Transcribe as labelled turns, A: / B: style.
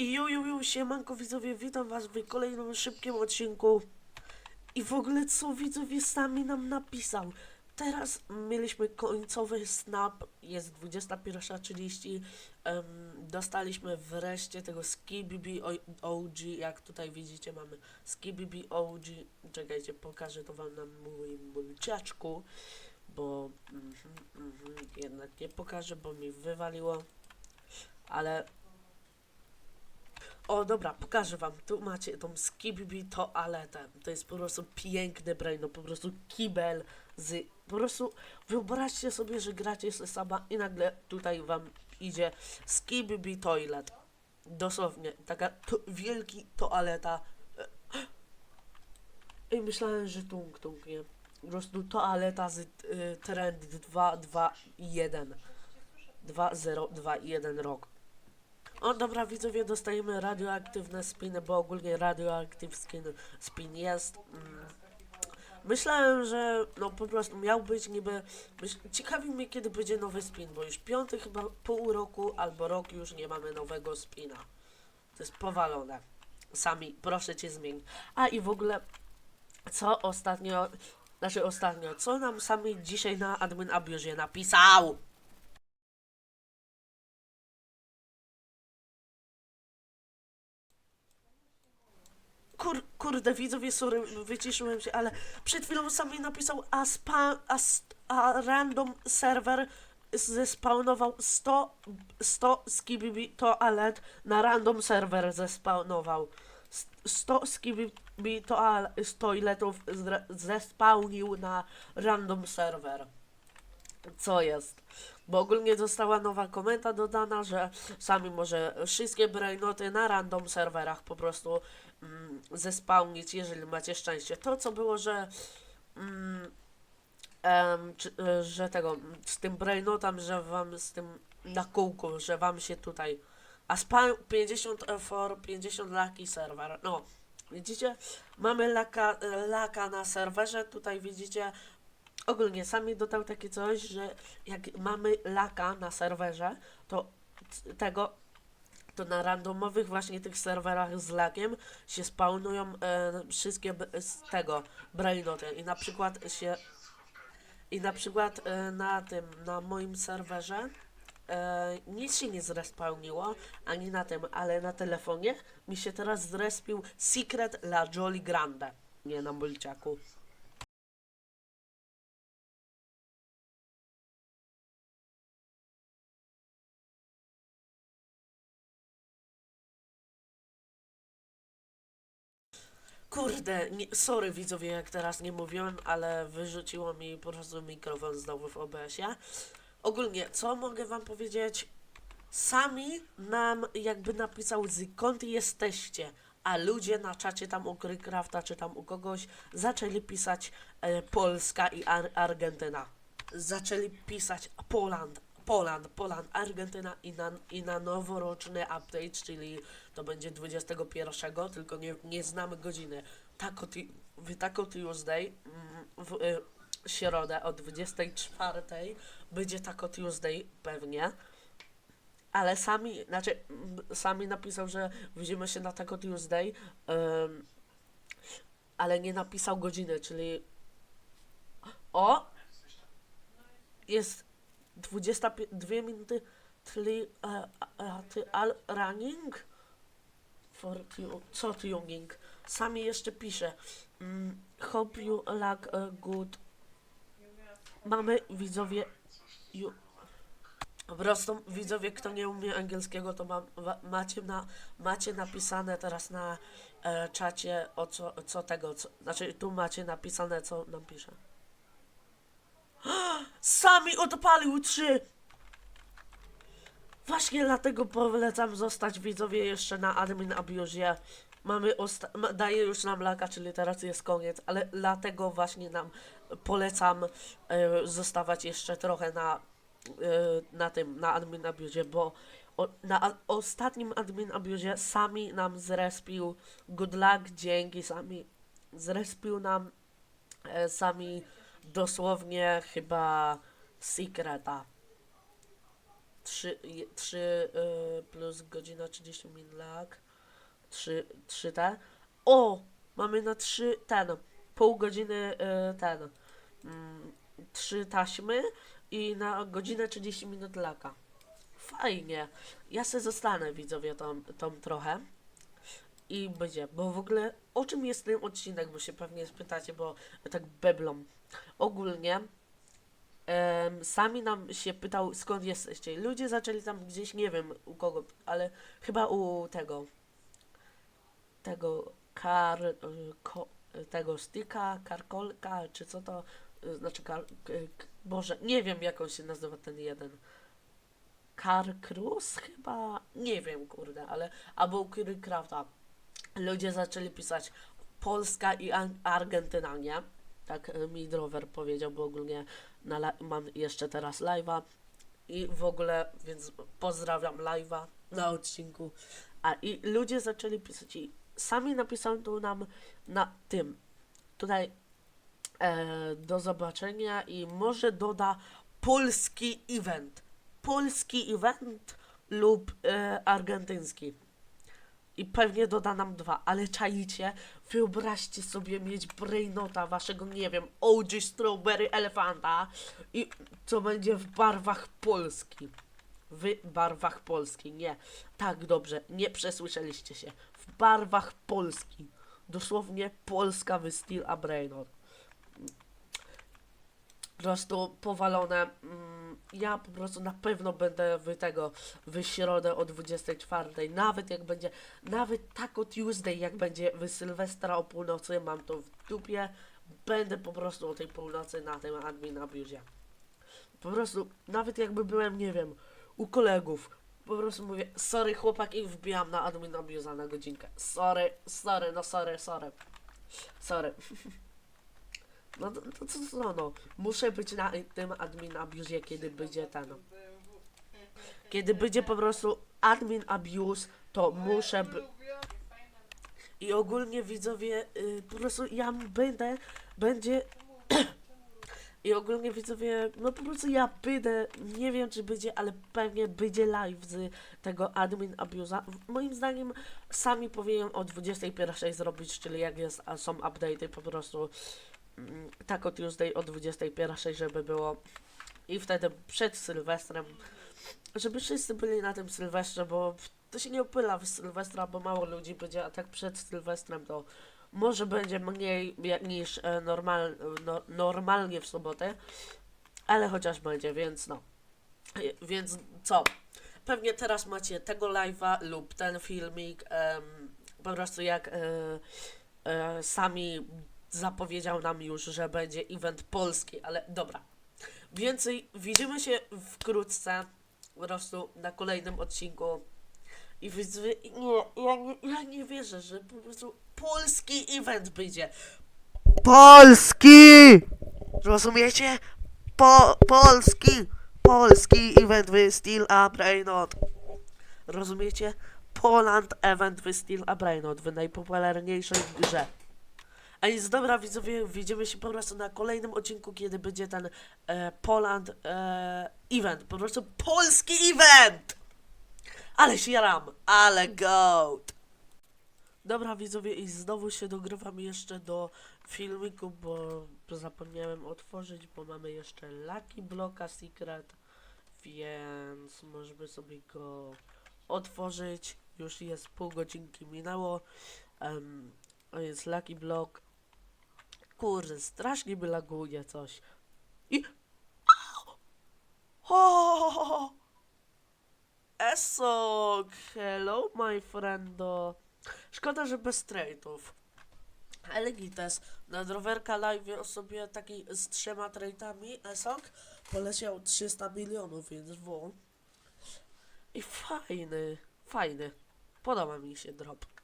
A: I ju, ju, ju, siemanko widzowie, witam was w kolejnym szybkim odcinku. I w ogóle co widzowie sami nam napisał. Teraz mieliśmy końcowy snap, jest 21.30. Um, dostaliśmy wreszcie tego Skibibi OG, jak tutaj widzicie mamy Skibibi OG. Czekajcie, pokażę to wam na moim mulciaczku, bo mhm, mhm, jednak nie pokażę, bo mi wywaliło. Ale o, dobra, pokażę wam. Tu macie tą Skibibi toaletę. To jest po prostu piękny brain, no po prostu kibel z... Po prostu wyobraźcie sobie, że gracie z sama i nagle tutaj wam idzie Skibibi toilet. Dosłownie, taka to, wielki toaleta. I myślałem, że tung tung, nie? Po prostu toaleta z y, trend 221. 2021 rok. O dobra widzowie, dostajemy radioaktywne spiny, bo ogólnie skin spin jest. Mm. Myślałem, że no po prostu miał być niby. Myśl, ciekawi mnie kiedy będzie nowy spin, bo już piąty chyba pół roku albo rok już nie mamy nowego spina. To jest powalone. Sami, proszę cię zmień. A i w ogóle, co ostatnio, znaczy ostatnio, co nam sami dzisiaj na admin abuse napisał? Kur, kurde, widzowie, sorry, wyciszyłem się, ale przed chwilą sam mi napisał, a, spa, a, a random serwer zespawnował 100, 100 skibibi toalet na random serwer zespawnował. S- 100 skibibi toal, toiletów zespawnił na random serwer. Co jest? Bo ogólnie została nowa komenta dodana, że sami może wszystkie brainoty na random serwerach po prostu mm, jeżeli macie szczęście. To co było, że mm, em, czy, e, że tego, z tym brainotem, że wam z tym na kółku, że wam się tutaj a spam 50 for 50 laki serwer. No, widzicie? Mamy laka, laka na serwerze, tutaj widzicie ogólnie sami dodał takie coś, że jak mamy laka na serwerze, to tego to na randomowych właśnie tych serwerach z lakiem się spawnują e, wszystkie z tego brainoty i na przykład się i na przykład e, na tym, na moim serwerze e, nic się nie zrespawniło, ani na tym, ale na telefonie mi się teraz zrespił Secret La Jolly Grande, nie na mulciaku. Kurde, nie, sorry widzowie, jak teraz nie mówiłem, ale wyrzuciło mi po prostu mikrofon znowu w OBS-ie. Ogólnie, co mogę wam powiedzieć? Sami nam jakby napisał skąd jesteście, a ludzie na czacie tam u Krycrafta czy tam u kogoś zaczęli pisać e, Polska i Ar Argentyna. Zaczęli pisać Poland, Poland, Poland, Argentyna i na, i na noworoczny update, czyli to będzie 21, tylko nie, nie znamy godziny. Taco, tu- w Taco Tuesday mm, w y, środę o 24 będzie Taco Tuesday pewnie. Ale sami, znaczy, mm, sami napisał, że widzimy się na Taco Tuesday, ym, ale nie napisał godziny, czyli o, jest 22 minuty, czyli e, e, al running for tu, co tuning. Sami jeszcze pisze. Mm, hope you like good. Mamy widzowie. You, po prostu widzowie, kto nie umie angielskiego, to wa, macie, na, macie napisane teraz na e, czacie o co, co tego, co, znaczy tu macie napisane co nam pisze. Sami odpalił trzy! Właśnie dlatego polecam zostać widzowie jeszcze na admin abuse. Mamy ma- daje już nam laka, czyli teraz jest koniec, ale dlatego właśnie nam polecam e, zostawać jeszcze trochę na, e, na tym, na admin abuse, bo o, na ostatnim admin abuse sami nam zrespił good luck, dzięki sami zrespił nam e, sami dosłownie chyba secreta 3, 3 y, plus godzina 30 min lag. 3, 3 te. O! Mamy na 3 ten. Pół godziny y, ten. Mm, 3 taśmy i na godzinę 30 minut laka. Fajnie. Ja se zostanę widzowie tą, tą trochę. I będzie, bo w ogóle o czym jest ten odcinek, bo się pewnie spytacie, bo tak beblą. Ogólnie em, sami nam się pytał skąd jesteście. Ludzie zaczęli tam gdzieś, nie wiem u kogo, ale chyba u tego tego kar, ko, tego sticka, karkolka, czy co to znaczy kar, Boże, nie wiem jak on się nazywa ten jeden. Car Cruise chyba, nie wiem kurde, ale albo u Crafta. Ludzie zaczęli pisać Polska i Argentyna, nie? Tak y, mi Drover powiedział, bo ogólnie na mam jeszcze teraz live'a i w ogóle, więc pozdrawiam live'a na odcinku. A i ludzie zaczęli pisać i sami napisali tu nam na tym. Tutaj e, do zobaczenia i może doda polski event. Polski event lub e, argentyński. I pewnie doda nam dwa, ale czajcie, wyobraźcie sobie mieć brainota waszego, nie wiem, OG Strawberry Elefanta i co będzie w barwach Polski. W barwach Polski, nie. Tak, dobrze, nie przesłyszeliście się. W barwach Polski. Dosłownie Polska w styl a brainot. Po prostu powalone. Mm, ja po prostu na pewno będę w tego w środę o 24. Nawet jak będzie, nawet tak o Tuesday, jak będzie w Sylwestra o północy, mam to w dupie. Będę po prostu o tej północy na tym admin abuzie. Po prostu, nawet jakby byłem, nie wiem, u kolegów, po prostu mówię, sorry chłopaki, wbijam na admin abuza na godzinkę. Sorry, sorry, no sorry, sorry. Sorry. No to, to co, co no, muszę być na tym admin abuzie, kiedy będzie ten. Kiedy będzie po prostu admin abuse, to muszę by... I ogólnie widzowie, y, po prostu ja będę, będzie... I ogólnie widzowie, no po prostu ja będę, nie wiem czy będzie, ale pewnie będzie live z tego admin abusa. Moim zdaniem sami powinien o 21 zrobić, czyli jak jest, są update'y po prostu mm, tak o Tuesday o 21, żeby było i wtedy przed Sylwestrem, żeby wszyscy byli na tym Sylwestrze, bo to się nie opyla w Sylwestra, bo mało ludzi będzie, a tak przed Sylwestrem to może będzie mniej niż e, normal, no, normalnie w sobotę, ale chociaż będzie, więc no. E, Więc co? Pewnie teraz macie tego live'a lub ten filmik, po prostu jak e, sami zapowiedział nam już, że będzie event polski, ale dobra. Więcej widzimy się wkrótce, po prostu na kolejnym odcinku. I widzowie, nie, ja nie, ja nie wierzę, że po prostu polski event będzie. Polski! Rozumiecie? Po, polski! Polski event w Steel a Brainot. Rozumiecie? Poland event w Steel a Brainot w najpopularniejszej grze. A więc dobra widzowie, widzimy się po prostu na kolejnym odcinku, kiedy będzie ten e, Poland e, event. Po prostu polski event! Ale się jaram, ale goat! Dobra widzowie i znowu się dogrywam jeszcze do filmiku, bo zapomniałem otworzyć, bo mamy jeszcze Lucky Blocka Secret, więc możemy sobie go otworzyć. Już jest pół godzinki minęło, um, jest Lucky Block. Kurde, strasznie by laguje coś. I... O! Esok! Hello, my friendo. Szkoda, że bez trade'ów. Ale gites. Na drowerka live sobie taki z trzema trade'ami Esok poleciał 300 milionów, więc w. I fajny, fajny. Podoba mi się drop.